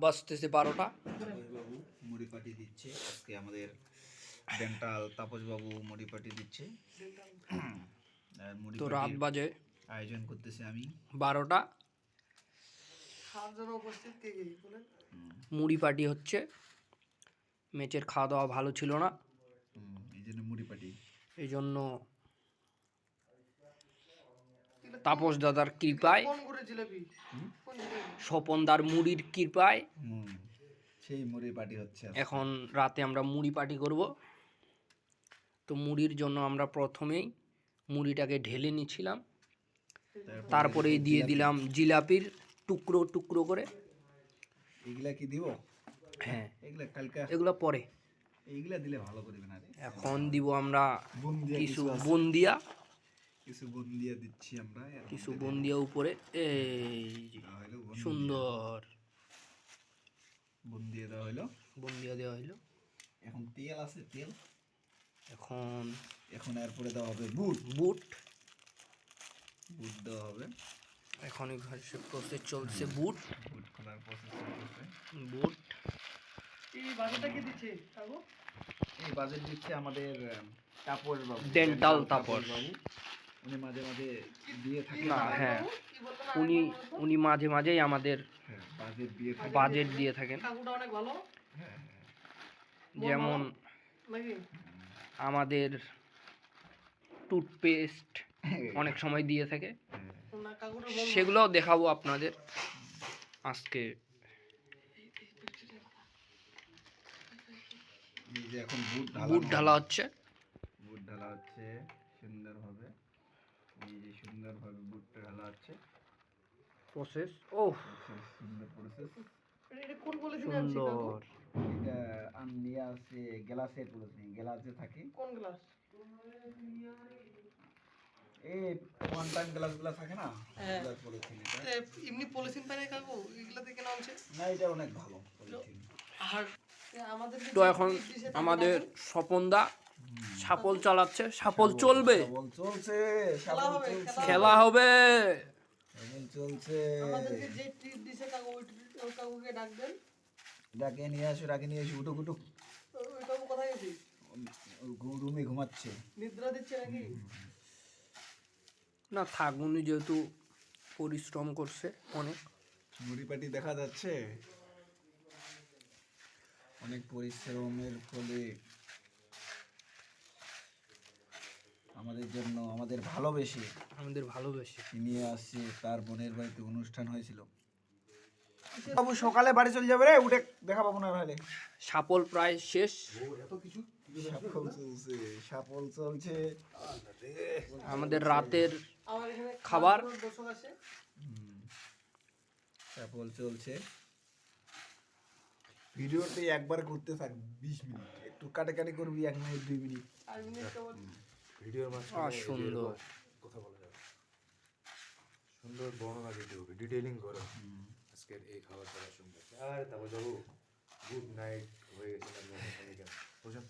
বাজতেছে বারোটা। বাবু মুড়ি পাটি দিচ্ছে আজকে আমাদের ডেন্টাল তাপস বাবু মুড়ি পাটি দিচ্ছে। তো রাত বাজে। আয়োজন করতেছি আমি। বারোটা। খাওয়ার জন্য উপস্থিত কে কে? বলেন। মুড়ি পাটি হচ্ছে। মেচের খাওয়া দাওয়া ভালো ছিল না। এই জন্য মুড়ি পাটি। এই জন্য তাপস দাদার কৃপায়। স্বপনদার মুড়ির কৃপায়। সেই মুড়ি পাটি হচ্ছে এখন রাতে আমরা মুড়ি পাটি করব। তো মুড়ির জন্য আমরা প্রথমেই মুড়িটাকে ঢেলে নিচ্ছিলাম। তারপরেই দিয়ে দিলাম জিলাপির টুকরো টুকরো করে। এইগুলা কি দিব? হ্যাঁ। এগুলা কালকে এগুলো পরে। এইগুলা দিলে ভালো করবে না রে এখন দিব আমরা কিছু বুন্দিয়া। কিছু বুন্দিয়া দিচ্ছি আমরা কিছু বুন্দিয়া উপরে এই দেওয়া হলো। সুন্দর। বুন্দিয়া দেওয়া হলো বুন্দিয়া দেওয়া হইল। এখন তেল আছে তেল। এখন এখন এরপরে দেওয়া হবে বুট। বুট। বুট দেওয়া হবে। এখন প্রসেস চলছে বুট। বুট খোলার প্রসেস চলতেছে। বুট। এই বাজারটা কে দিচ্ছে কাকু? এই বাজেট দিচ্ছে আমাদের তাপস বাবু Dental তাপস। বাবু উনি মাঝে মাঝে দিয়ে থাকে না হ্যাঁ। উনি উনি মাঝে মাঝেই আমাদের হ্যাঁ বাজেট দিয়ে থাকে বাজেট দিয়ে থাকেন। অনেক ভালো। হ্যাঁ হ্যাঁ। যেমন আমাদের টুথপেস্ট অনেক সময় দিয়ে থাকে। সেগুলোও দেখাবো আপনাদের আজকে। এই যে এখন বুট ঢালা বুট ঢালা হচ্ছে। বুট ঢালা হচ্ছে সুন্দরভাবে এই যে সুন্দরভাবে বুটটা ঢালা হচ্ছে প্রসেস ও সুন্দর প্রসেস কোন পলিথিনে আনছি এটা আম নিয়ে গ্লাসের পলিথিন গ্লাসে থাকে। কোন গ্লাস? এই ওয়ান টাইম গ্লাসগুলো থাকে না? হ্যাঁ। গ্লাস পলিথিন এটা এমনি পলিথিন পায় কাকু? এগুলা থেকে কেনা না এটা অনেক ভালো পলিথিন। আর আমাদের তো এখন আমাদের স্বপনদা সাপল চালাচ্ছে সাপল চলবে। চলছে খেলা হবে, চলছে। ডাক দেন ডাকে নিয়ে আসো ডাকে নিয়ে আসো উঠুক উঠুক রুমে ঘুমাচ্ছে। নিদ্রা দিচ্ছে নাকি? না থাক উনি যেহেতু পরিশ্রম করছে অনেক। মুড়ি পাটি দেখা যাচ্ছে। অনেক পরিশ্রমের ফলে আমাদের জন্য আমাদের ভালোবেসে আমাদের ভালোবেসে। নিয়ে আসছে তার বোনের বাড়িতে অনুষ্ঠান হয়েছিল। বাবু সকালে বাড়ি চলে যাবে রে উঠে দেখা পাবো না তাহলে। সাপল প্রায় শেষ। সাপল চলছে সাপল চলছে। আমাদের রাতের খাবার? সাপল চলছে। ভিডিওটি একবার করতে থাক বিশ মিনিট। একটু কাটাকাটি করবি এক মিনিট দুই মিনিট। ভিডিওর মাঝখানে সুন্দর। কথা বলা যাবে। সুন্দর বর্ণনা দিতে হবে ডিটেইলিং করো আজকের এই খাবার দাবার সম্পর্কে। আর তারপর যাব গুড নাইট হয়ে গেছে। বুঝছেন